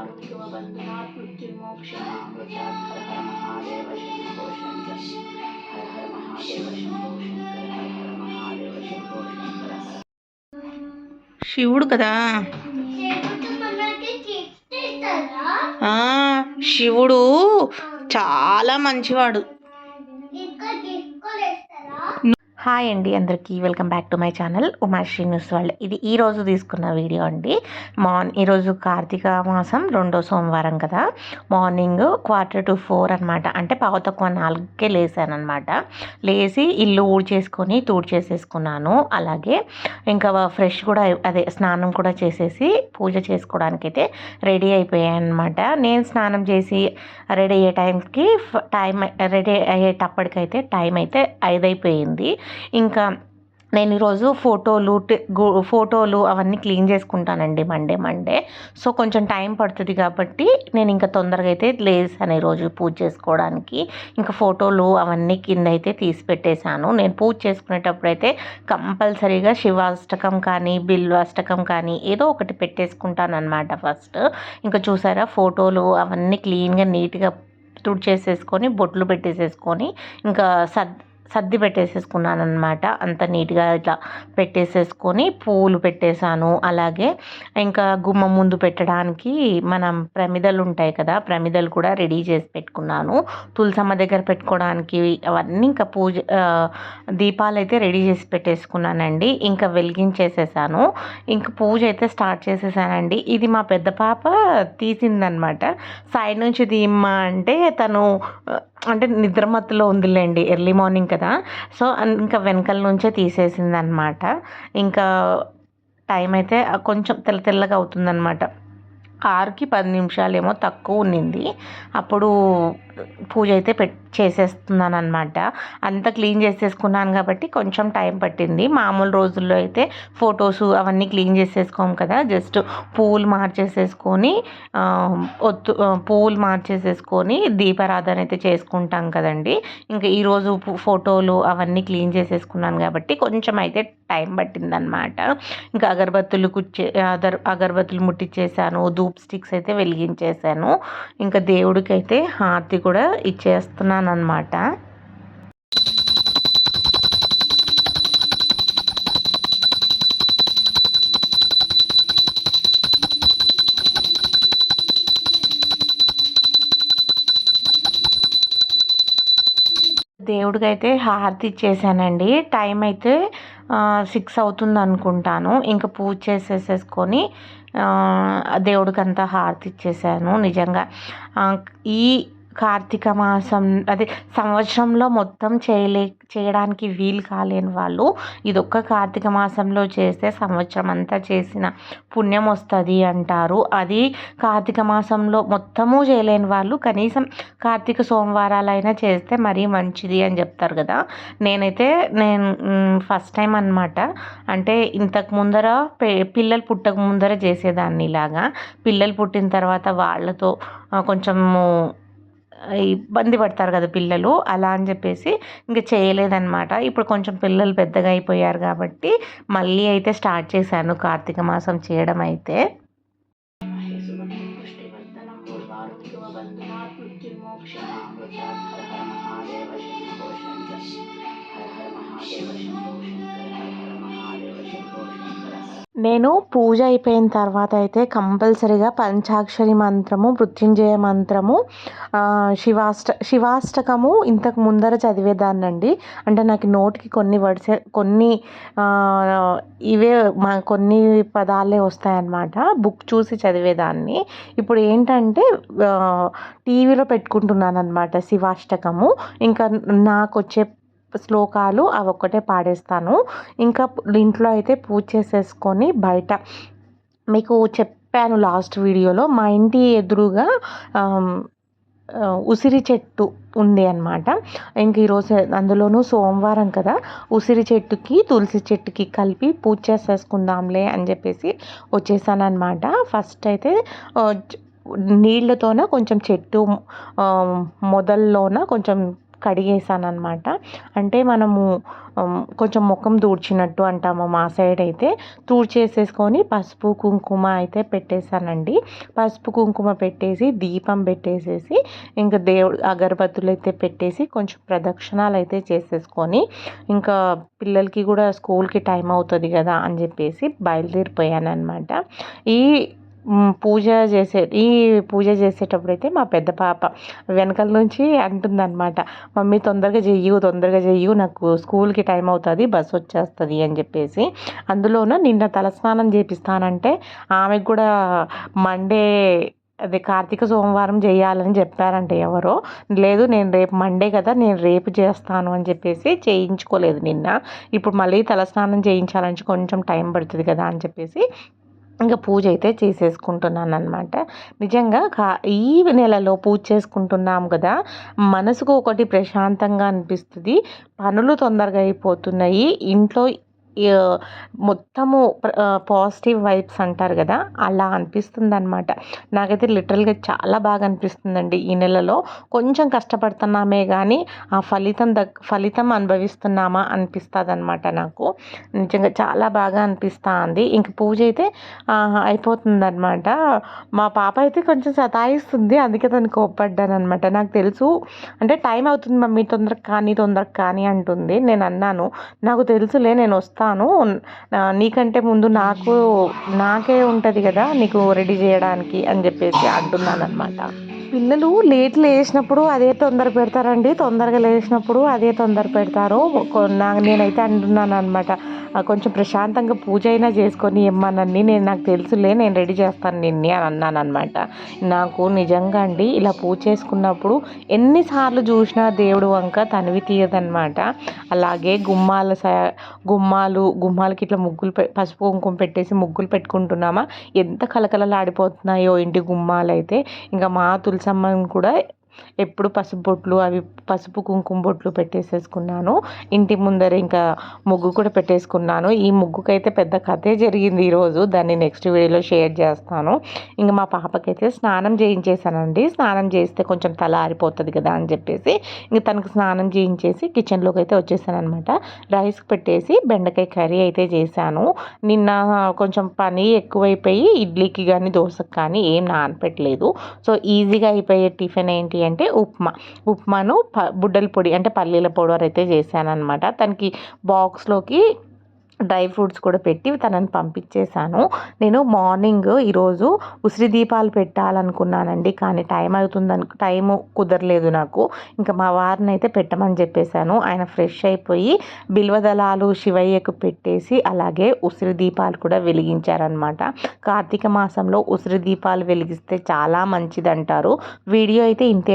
ఆరోగ్య బంధనాత్ మృత్యుమోక్షమామృతాత్ హర హర మహాదేవ శంభో శంకర్ హర హర మహాదేవ శంభో శంకర్ హర హర మహాదేవ శంభో శంకర్ శివుడు కదా ఆ, శివుడు చాలా మంచివాడు. హాయ్ అండి అందరికీ. Welcome back to my channel Umashree news world. ఇది ఈరోజు తీసుకున్న వీడియో అండి. మార్న్ ఈరోజు కార్తీక మాసం రెండో సోమవారం కదా. మార్నింగ్ క్వార్టర్ టు ఫోర్ అనమాట అంటే పావు తక్కువ నాలుగుకే లేసాను అనమాట లేచి ఇల్లు ఊడ్చేసుకొని తూడ్చేసేసుకున్నాను. అలాగే ఇంకా ఫ్రెష్ కూడా అదే స్నానం కూడా చేసేసి పూజ చేసుకోవడానికి అయితే రెడీ అయిపోయాను అనమాట నేను స్నానం చేసి రెడీ అయ్యే టైంకి ఫ- టైం రెడీ అయ్యేటప్పటికైతే టైం అయితే ఐదు అయిపోయింది ఇంకా నేను ఈరోజు ఫోటోలు ఫోటోలు అవన్నీ క్లీన్ చేసుకుంటానండి మండే మండే. సో కొంచెం టైం పడుతుంది కాబట్టి నేను ఇంకా తొందరగా అయితే లేసాను ఈరోజు పూజ చేసుకోవడానికి. ఇంకా ఫోటోలు అవన్నీ కింద అయితే తీసి పెట్టేశాను. నేను పూజ చేసుకునేటప్పుడు అయితే కంపల్సరీగా శివాష్టకం కానీ బిల్వాష్టకం కానీ ఏదో ఒకటి పెట్టేసుకుంటాను అనమాట ఫస్ట్. ఇంకా చూసారా ఫోటోలు అవన్నీ క్లీన్గా నీట్గా తుడిచేసేసుకొని బొట్లు పెట్టేసేసుకొని ఇంకా సద్ సర్ది పెట్టేసేసుకున్నాను అనమాట అంత నీట్గా ఇట్లా పెట్టేసేసుకొని పూలు పెట్టేశాను. అలాగే ఇంకా గుమ్మ ముందు పెట్టడానికి మనం ప్రమిదలు ఉంటాయి కదా ప్రమిదలు కూడా రెడీ చేసి పెట్టుకున్నాను. తులసమ్మ దగ్గర పెట్టుకోవడానికి అవన్నీ ఇంకా పూజ దీపాలు అయితే రెడీ చేసి పెట్టేసుకున్నానండి. ఇంకా వెలిగించేసేసాను. ఇంకా పూజ అయితే స్టార్ట్ చేసేసానండి. ఇది మా పెద్ద పాప తీసిందనమాట సైడ్ నుంచి తీయమ్మా అంటే తను అంటే నిద్రమత్తులో ఉందిలేండి. ఎర్లీ మార్నింగ్ కదా సో ఇంకా వెనకల నుంచే తీసేసింది అనమాట ఇంకా టైం అయితే కొంచెం తెల్ల తెల్లగా అవుతుందన్నమాట. ఆరుకి పది నిమిషాలేమో తక్కువ ఉన్నింది. అప్పుడు పూజ అయితే పెట్ చేసేస్తున్నాను అనమాట అంత క్లీన్ చేసేసుకున్నాను కాబట్టి కొంచెం టైం పట్టింది. మామూలు రోజుల్లో అయితే ఫొటోస్ అవన్నీ క్లీన్ చేసేసుకోము కదా. జస్ట్ పూలు మార్చేసేసుకొని ఒత్తు పూలు మార్చేసేసుకొని దీపారాధన అయితే చేసుకుంటాం కదండి. ఇంకా ఈరోజు ఫోటోలు అవన్నీ క్లీన్ చేసేసుకున్నాను కాబట్టి కొంచెం అయితే టైం పట్టిందనమాట ఇంకా అగరబత్తులు కుచ్చే అగర్ అగరబత్తులు ముట్టించేసాను ధూప్ స్టిక్స్ అయితే వెలిగించేసాను. ఇంకా దేవుడికి అయితే హారతి కూడా ఇచ్చేస్తున్నాను అనమాట దేవుడికి అయితే హారతి ఇచ్చేసానండి. టైం అయితే సిక్స్ అవుతుంది అనుకుంటాను ఇంకా పూజ చేసేసేసుకొని దేవుడికంతా దేవుడికి అంతా హారతి ఇచ్చేసాను. నిజంగా ఈ కార్తీక మాసం అదే సంవత్సరంలో మొత్తం చేయలే చేయడానికి వీలు కాలేని వాళ్ళు ఇదొక్క కార్తీక మాసంలో చేస్తే సంవత్సరం అంతా చేసిన పుణ్యం వస్తుంది అంటారు. అది కార్తీక మాసంలో మొత్తము చేయలేని వాళ్ళు కనీసం కార్తీక సోమవారాలైనా చేస్తే మరీ మంచిది అని చెప్తారు కదా. నేనైతే నేను ఫస్ట్ టైం అనమాట అంటే ఇంతకు ముందర పే- పిల్లలు పుట్టక ముందర చేసేదాన్ని ఇలాగా. పిల్లలు పుట్టిన తర్వాత వాళ్ళతో కొంచెము ఇబ్బంది పడతారు కదా పిల్లలు అలా అని చెప్పేసి ఇంకా చేయలేదన్నమాట ఇప్పుడు కొంచెం పిల్లలు పెద్దగా అయిపోయారు కాబట్టి మళ్ళీ అయితే స్టార్ట్ చేశాను కార్తీక మాసం చేయడం అయితే హర హర మహాదేవ శంభో హర హర మహాదేవ శంభో నేను పూజ అయిపోయిన తర్వాత అయితే కంపల్సరీగా పంచాక్షరి మంత్రము మృత్యుంజయ మంత్రము శివాష్ట శివాష్టకము ఇంతకు ముందర చదివేదాన్నండి. అంటే నాకు నోటికి కొన్ని వర్డ్స్ కొన్ని ఇవే మా కొన్ని పదాలే వస్తాయన్నమాట. బుక్ చూసి చదివేదాన్ని. ఇప్పుడు ఏంటంటే టీవీలో పెట్టుకుంటున్నాను అనమాట శివాష్టకము. ఇంకా నాకు వచ్చే శ్లోకాలు అవి ఒక్కటే పాడేస్తాను. ఇంకా ఇంట్లో అయితే పూజ చేసేసుకొని బయట మీకు చెప్పాను లాస్ట్ వీడియోలో మా ఇంటి ఎదురుగా ఉసిరి చెట్టు ఉంది అనమాట ఇంక ఈరోజు అందులోనూ సోమవారం కదా ఉసిరి చెట్టుకి తులసి చెట్టుకి కలిపి పూజ చేసేసుకుందాంలే అని చెప్పేసి వచ్చేసాను అనమాట ఫస్ట్ అయితే నీళ్ళతోన కొంచెం చెట్టు మొదల్లోన కొంచెం కడిగేసానమాట అంటే మనము కొంచెం ముఖం దూడ్చినట్టు అంటాము మా సైడ్ అయితే. తూడ్చేసేసుకొని పసుపు కుంకుమ అయితే పెట్టేశానండి. పసుపు కుంకుమ పెట్టేసి దీపం పెట్టేసేసి ఇంకా దేవుడు అగరబత్తులు అయితే పెట్టేసి కొంచెం ప్రదక్షిణాలు అయితే చేసేసుకొని ఇంకా పిల్లలకి కూడా స్కూల్కి టైం అవుతుంది కదా అని చెప్పేసి బయలుదేరిపోయాను అనమాట ఈ పూజ చేసే ఈ పూజ చేసేటప్పుడు అయితే మా పెద్ద పాప వెనకాల నుంచి అంటుందన్నమాట మమ్మీ తొందరగా చెయ్యు తొందరగా చెయ్యు నాకు స్కూల్కి టైం అవుతుంది బస్సు వచ్చేస్తుంది అని చెప్పేసి అందులోనూ నిన్న తలస్నానం చేపిస్తానంటే ఆమెకు కూడా మండే అదే కార్తీక సోమవారం చేయాలని చెప్పారంట ఎవరో లేదు నేను రేపు మండే కదా నేను రేపు చేస్తాను అని చెప్పేసి చేయించుకోలేదు నిన్న ఇప్పుడు మళ్ళీ తలస్నానం చేయించాలని కొంచెం టైం పడుతుంది కదా అని చెప్పేసి ఇంకా పూజ అయితే చేసేసుకుంటున్నాను అనమాట నిజంగా కా ఈ నెలలో పూజ చేసుకుంటున్నాం కదా మనసుకు ఒకటి ప్రశాంతంగా అనిపిస్తుంది. పనులు తొందరగా అయిపోతున్నాయి. ఇంట్లో మొత్తము పాజిటివ్ వైబ్స్ అంటారు కదా అలా అనిపిస్తుంది అనమాట నాకైతే లిటరల్గా చాలా బాగా అనిపిస్తుందండి ఈ నెలలో. కొంచెం కష్టపడుతున్నామే కానీ ఆ ఫలితం దగ్ ఫలితం అనుభవిస్తున్నామా అనిపిస్తుంది అనమాట నాకు. నిజంగా చాలా బాగా అనిపిస్తుంది. ఇంక పూజ అయితే అయిపోతుందన్నమాట. మా పాప అయితే కొంచెం సతాయిస్తుంది అందుకే దాన్ని కోప్పడ్డాను అనమాట నాకు తెలుసు అంటే టైం అవుతుంది మమ్మీ తొందరగా కానీ తొందరగా కానీ అంటుంది. నేను అన్నాను నాకు తెలుసులే నేను వస్తాను ఆ, నీకంటే ముందు నాకు నాకే ఉంటుంది కదా నీకు రెడీ చేయడానికి అని చెప్పేసి అంటున్నాను అనమాట పిల్లలు లేట్ లేచినప్పుడు అదే తొందర పెడతారండి. తొందరగా లేచినప్పుడు అదే తొందర పెడతారు. కొ- నా నేనైతే అంటున్నాను అనమాట కొంచెం ప్రశాంతంగా పూజ అయినా చేసుకొని ఇమ్మనండి నేను నాకు తెలుసులే నేను రెడీ చేస్తాను నిన్ని అని అన్నాను అనమాట నాకు నిజంగా అండి ఇలా పూజ చేసుకున్నప్పుడు ఎన్నిసార్లు చూసినా దేవుడు వంక తనివి తీయదనమాట అలాగే గుమ్మాల స గుమ్మాలు గుమ్మాలకి ఇట్లా ముగ్గులు పె పసుపు కుంకుమ పెట్టేసి ముగ్గులు పెట్టుకుంటున్నామా? ఎంత కలకలలాడిపోతున్నాయో ఇంటి గుమ్మాలు అయితే ఇంకా మా తులసమ్మని కూడా ఎప్పుడు పసుపు బొట్లు అవి పసుపు కుంకుమ బొట్లు పెట్టేసేసుకున్నాను. ఇంటి ముందర ఇంకా ముగ్గు కూడా పెట్టేసుకున్నాను. ఈ ముగ్గుకైతే పెద్ద కథే జరిగింది ఈరోజు. దాన్ని నెక్స్ట్ వీడియోలో షేర్ చేస్తాను. ఇంకా మా పాపకైతే స్నానం చేయించేసానండి స్నానం చేస్తే కొంచెం తల ఆరిపోతుంది కదా అని చెప్పేసి ఇంక తనకు స్నానం చేయించేసి కిచెన్లోకి అయితే వచ్చేసాను అనమాట రైస్ పెట్టేసి బెండకాయ కర్రీ అయితే చేశాను. నిన్న కొంచెం పని ఎక్కువైపోయి ఇడ్లీకి కానీ దోశకి కానీ ఏం నానపెట్టలేదు. సో ఈజీగా అయిపోయే టిఫిన్ ఏంటి అంటే ఉప్మా. ఉప్మాను ప బుడ్డల పొడి అంటే పల్లీల పౌడర్ అయితే చేశాను అనమాట తనకి బాక్స్లోకి డ్రై ఫ్రూట్స్ కూడా పెట్టి తనని పంపించేశాను. నేను మార్నింగ్ ఈరోజు ఉసిరి దీపాలు పెట్టాలనుకున్నానండి. కానీ టైం అవుతుందని టైం కుదరలేదు నాకు. ఇంకా మా వారిని అయితే పెట్టమని చెప్పేశాను. ఆయన ఫ్రెష్ అయిపోయి బిల్వదళాలు శివయ్యకు పెట్టేసి అలాగే ఉసిరి దీపాలు కూడా వెలిగించారనమాట కార్తీక మాసంలో ఉసిరి దీపాలు వెలిగిస్తే చాలా మంచిదంటారు. వీడియో అయితే ఇంతే